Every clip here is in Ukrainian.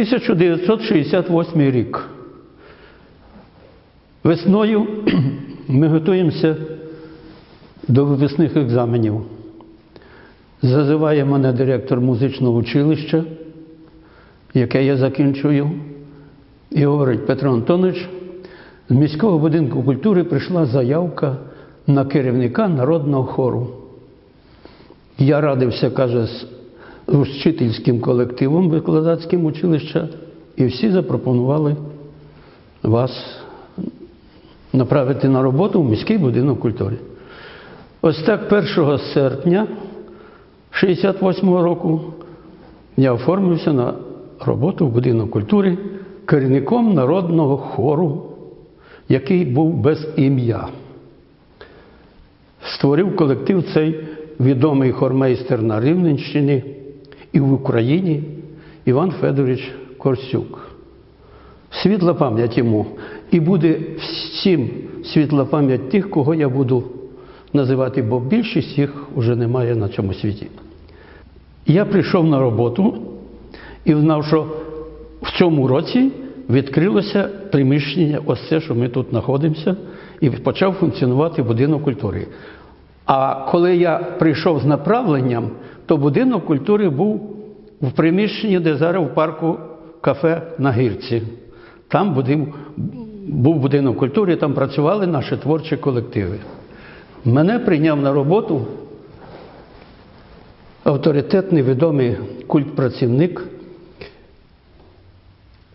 1968 рік. Весною ми готуємося до випускних екзаменів. Зазиває мене директор музичного училища, яке я закінчую, і говорить, Петро Антонович, з міського будинку культури прийшла заявка на керівника народного хору. Я радився, каже, з з вчительським колективом викладацьким училища, і всі запропонували вас направити на роботу в міський будинок культури. Ось так 1 серпня 68 року я оформився на роботу в будинок культури керівником народного хору, який був без ім'я. Створив колектив цей відомий хормейстер на Рівненщині і в Україні Іван Федорович Корсюк. Світла пам'ять йому. І буде всім світла пам'ять тих, кого я буду називати, бо більшість їх вже немає на цьому світі. Я прийшов на роботу і знав, що в цьому році відкрилося приміщення, ось це, що ми тут знаходимося, і почав функціонувати будинок культури. А коли я прийшов з направленням, то будинок культури був в приміщенні, де зараз в парку кафе на гірці. Там будин- був будинок культури, там працювали наші творчі колективи. Мене прийняв на роботу авторитетний відомий культпрацівник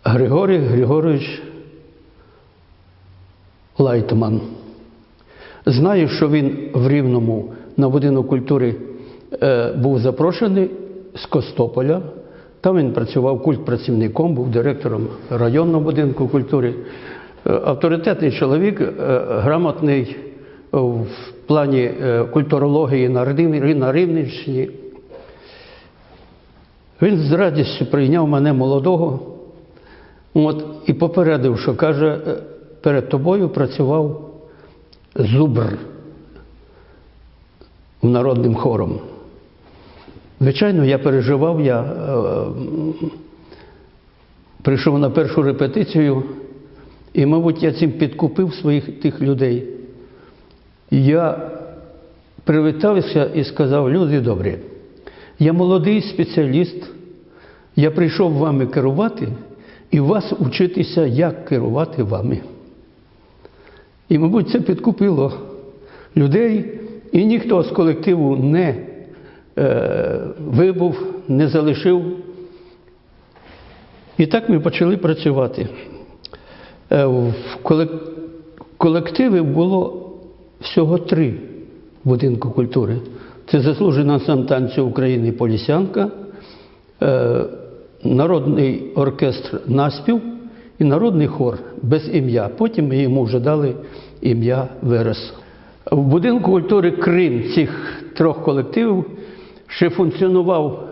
Григорій Григорович Лайтман. Знаю, що він в Рівному на будинок культури був запрошений з Костополя. Там він працював культпрацівником, був директором районного будинку культури. Е, авторитетний чоловік, е, грамотний в плані е, культурології на Рівненщині. Він з радістю прийняв мене молодого от, і попередив, що каже, е, перед тобою працював зубр народним хором. Звичайно, я переживав, я е, прийшов на першу репетицію, і, мабуть, я цим підкупив своїх тих людей. Я привітався і сказав, люди добрі, я молодий спеціаліст, я прийшов вами керувати і вас учитися, як керувати вами. І, мабуть, це підкупило людей, і ніхто з колективу не вибув, не залишив. І так ми почали працювати. Е, в колек- колективі було всього три будинку культури. Це заслужений ансамбль танцю України Полісянка, е, народний оркестр Наспів і народний хор без ім'я. Потім ми йому вже дали ім'я Верес. В будинку культури Крим цих трьох колективів ще функціонував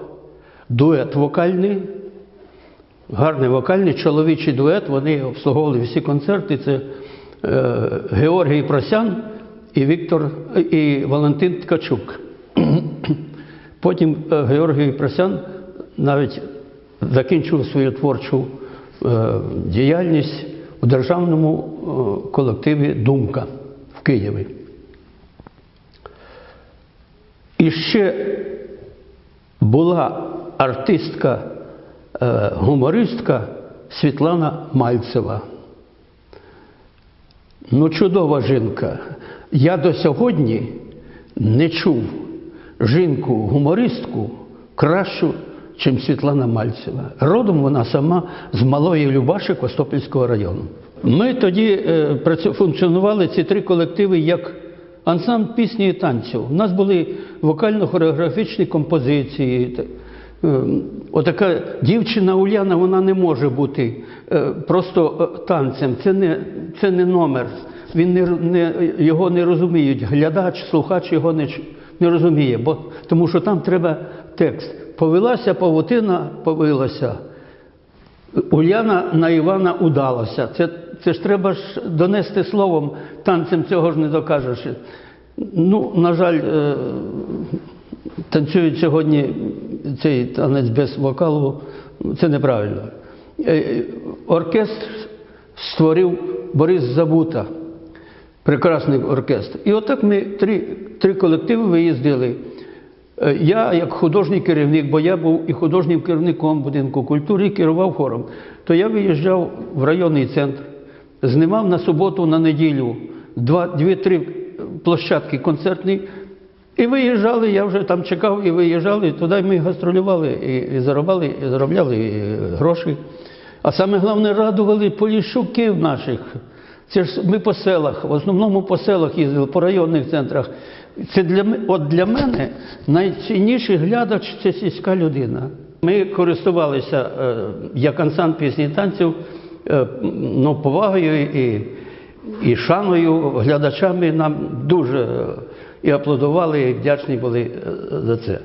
дует вокальний, гарний вокальний чоловічий дует. Вони обслуговували всі концерти. Це е, Георгій Просян і Віктор і Валентин Ткачук. Потім е, Георгій Просян навіть закінчив свою творчу е, діяльність у державному колективі Думка в Києві. І ще була артистка, е, гумористка Світлана Мальцева. Ну, чудова жінка. Я до сьогодні не чув жінку-гумористку кращу, ніж Світлана Мальцева. Родом вона сама з Малої Любаші Костопільського району. Ми тоді е, функціонували ці три колективи як ансамбль пісні і танцю. У нас були вокально-хореографічні композиції. Е, Отака дівчина Уляна, вона не може бути е, просто е, танцем. Це не, це не номер. Він не, не, його не розуміють. Глядач, слухач його не, не розуміє, бо, тому що там треба текст. Повелася павутина, повилася. Уляна на Івана удалася. Це, це ж треба ж донести словом, танцем цього ж не докажеш. Ну, на жаль, е, танцюють сьогодні цей танець без вокалу, це неправильно. Е, Оркестр створив Борис Забута, прекрасний оркестр. І отак ми три, три колективи виїздили. Е, Я як художній керівник, бо я був і художнім керівником будинку культури і керував хором, то я виїжджав в районний центр, знімав на суботу, на неділю дві-три площадки концертні. І виїжджали, я вже там чекав і виїжджали, туди ми гастролювали і, і заробляли, і заробляли е, гроші. А саме головне радували поліщуків наших. Це ж ми по селах, в основному по селах їздили, по районних центрах. Це для, от для мене найцінніший глядач це сільська людина. Ми користувалися е, як ансамбль пісні танців ну, повагою і, і шаною глядачами нам дуже е, і аплодували, і вдячні були е, за це.